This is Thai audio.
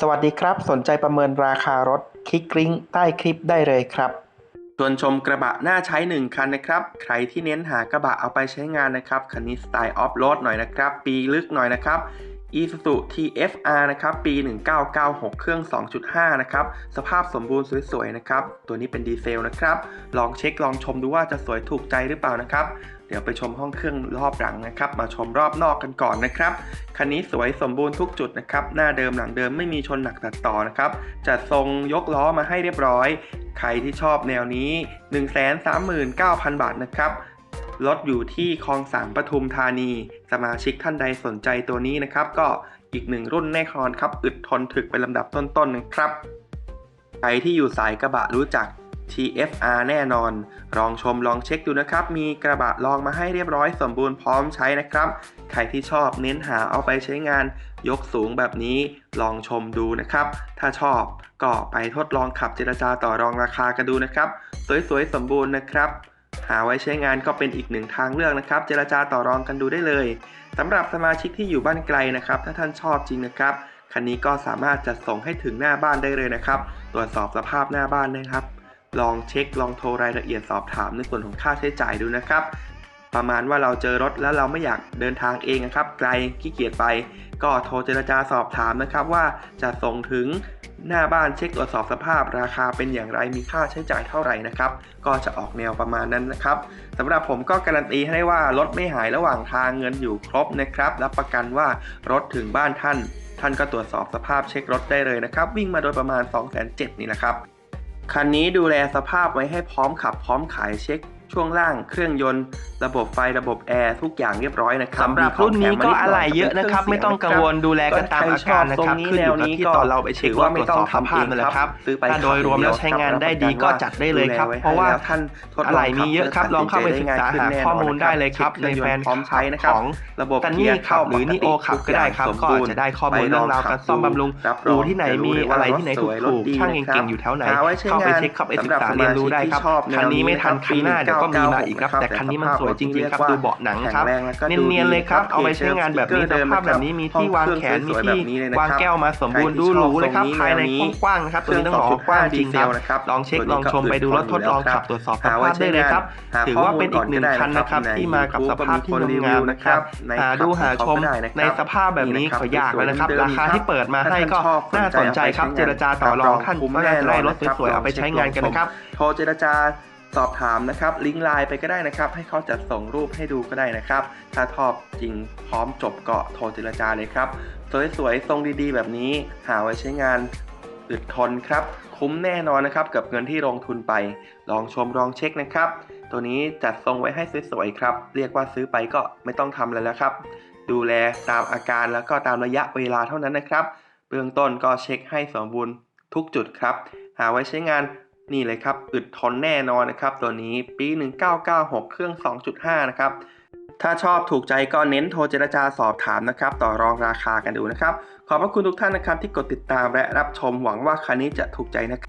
สวัสดีครับ สนใจประเมินราคารถคลิกลิงก์ใต้คลิปได้เลยครับชวนชมกระบะน่าใช้ 1 คันนะครับ ใครที่เน้นหากระบะเอาไปใช้งานนะครับ คันนี้สไตล์ออฟโรดหน่อยนะครับ ปีลึกหน่อยนะครับ Isuzu TFR นะครับ ปี 1996 เครื่อง 2.5 นะครับ สภาพสมบูรณ์สวยๆ นะครับ ตัวนี้เป็นดีเซลนะครับ ลองเช็คลองชมดูว่าจะสวยถูกใจหรือเปล่านะครับ เดี๋ยวไปชมห้องเครื่องรอบหลังนะครับ มาชมรอบนอกกันก่อนนะครับ คันนี้สวยสมบูรณ์ทุกจุดนะครับ หน้าเดิมหลังเดิมไม่มีชนหนักตัดต่อนะครับ จัดทรงยกล้อมาให้เรียบร้อย ใครที่ชอบแนวนี้ 139,000 บาทนะครับ รถอยู่ที่คลองสามปทุมธานี สมาชิกท่านใดสนใจตัวนี้นะครับ ก็อีกหนึ่งรุ่นแน่นอนครับ อึดทนถึกเป็นลำดับต้นๆนะครับ ใครที่อยู่สายกระบะรู้จัก TFR แน่นอน ลองชมลองเช็คดูนะครับ มีกระบะลองมาให้เรียบร้อยสมบูรณ์พร้อมใช้นะครับ ใครที่ชอบเน้นหาเอาไปใช้งาน ยกสูงแบบนี้ลองชมดูนะครับ ถ้าชอบก็ไปทดลองขับเจรจาต่อรองราคากันดูนะครับ สวยๆสมบูรณ์นะครับ หาไว้ใช้งานก็เป็นอีกหนึ่งทางเลือกนะครับ เจรจาต่อรองกันดูได้เลยสำหรับสมาชิกที่อยู่บ้านไกลนะครับ ถ้าท่านชอบจริงนะครับคันนี้ก็สามารถจัดส่งให้ถึงหน้าบ้านได้เลยนะครับ ตรวจสอบสภาพหน้าบ้านนะครับ ลองเช็คลองโทรรายละเอียดสอบถามในส่วนของค่าใช้จ่ายดูนะครับ ประมาณว่าเราเจอรถแล้วเราไม่อยากเดินทางเองนะครับ ไกลขี้เกียจไป ก็โทรเจรจาสอบถามนะครับว่าจะส่งถึง หน้าบ้านเช็คตรวจสอบสภาพราคาเป็นอย่างไรมีค่าใช้จ่ายเท่าไหร่นะครับ ก็จะออกแนวประมาณนั้นนะครับสำหรับผมก็การันตีให้ว่ารถไม่หายระหว่างทางเงินอยู่ครบนะครับ รับประกันว่ารถถึงบ้านท่าน ท่านก็ตรวจสอบสภาพเช็ครถได้เลยนะครับ วิ่งมาโดยประมาณ 2 7 0 0 0นี่แหละครับคันนี้ดูแลสภาพไว้ให้พร้อมขับพร้อมขายเช็ค ช่วงล่างเครื่องยนต์ ระบบไฟระบบแอร์ทุกอย่างเรียบร้อยนะครับสำหรับรุ่นนี้ก็อะไหล่เยอะนะครับ ไม่ต้องกังวลดูแลกันตามอาการนะครับขึ้นอยู่กับที่ตอนเราไปเช็คว่าไม่ต้องทำภาพนั่นแหละครับซื้อไปถ้าโดยรวมแล้วใช้งานได้ดีก็จัดได้เลยครับ เพราะว่าท่านทดลอะองไหล่มีเยอะครับลองเข้าไปศึกษาหาข้อมูลได้เลยครับในแฟนพร้อมใช้นะครับของระบบกันนี่ขับหรือนิโอขับก็ได้ครับก็อาจจะได้ข้อมูลเรื่องราวการซ่อมบำรุงดูที่ไหนมีอะไรที่ไหนถูกๆช่างเก่งๆอยู่แถวไหนเข้าไปเช็คเข้าไปศึกษาเรียนรู้ได้ครับคันนี้ไม่ทันคันหน้าเดี๋ยวก็มีมาอีกครับ แต่คันนี้มันสวยจริงๆครับ ดูเบาะหนังครับ เนียนๆเลยครับ เอาไปใช้งานแบบนี้สภาพแบบนี้มีที่วางแขน มีที่วางแก้วมาสมบูรณ์ดูหรูเลยครับ ภายในกว้างๆนะครับตัวนี้ต้องบอกว่ากว้างจริงครับ ลองเช็คลองชมไปดูรถทดลองขับตรวจสอบสภาพได้เลยครับ ถือว่าเป็นอีกหนึ่งคันนะครับที่มากับสภาพที่งามๆนะครับ หาดูหาชมในสภาพแบบนี้ขอยากแล้วนะครับ ราคาที่เปิดมาให้ก็น่าสนใจครับ เจรจาต่อรองท่านก็น่าจะได้รถสวยๆเอาไปใช้งานกันนะครับ โทรเจรจา สอบถามนะครับลิงก์ไลน์ไปก็ได้นะครับ ให้เขาจัดส่งรูปให้ดูก็ได้นะครับ ถ้าชอบจริงพร้อมจบเก็โทรเจรจาเลยครับ สวยๆทรงดีๆ แบบนี้หาไว้ใช้งานอึดทนครับ คุ้มแน่นอนนะครับ กับเงินที่ลงทุนไป ลองชมลองเช็คนะครับ ตัวนี้จัดทรงไว้ให้สวยๆครับ เรียกว่าซื้อไปก็ไม่ต้องทำอะไรแล้วครับ ดูแลตามอาการแล้วก็ตามระยะเวลาเท่านั้นนะครับ เบื้องต้นก็เช็คให้สมบูรณ์ทุกจุดครับ หาไว้ใช้งาน นี่เลยครับอึดทนแน่นอนนะครับ ตัวนี้ปี 1996 เครื่อง 2.5 นะครับ ถ้าชอบถูกใจก็เน้นโทรเจรจาสอบถามนะครับ ต่อรองราคากันดูนะครับ ขอบพระคุณทุกท่านนะครับที่กดติดตามและรับชมหวังว่าคันนี้จะถูกใจนะครับ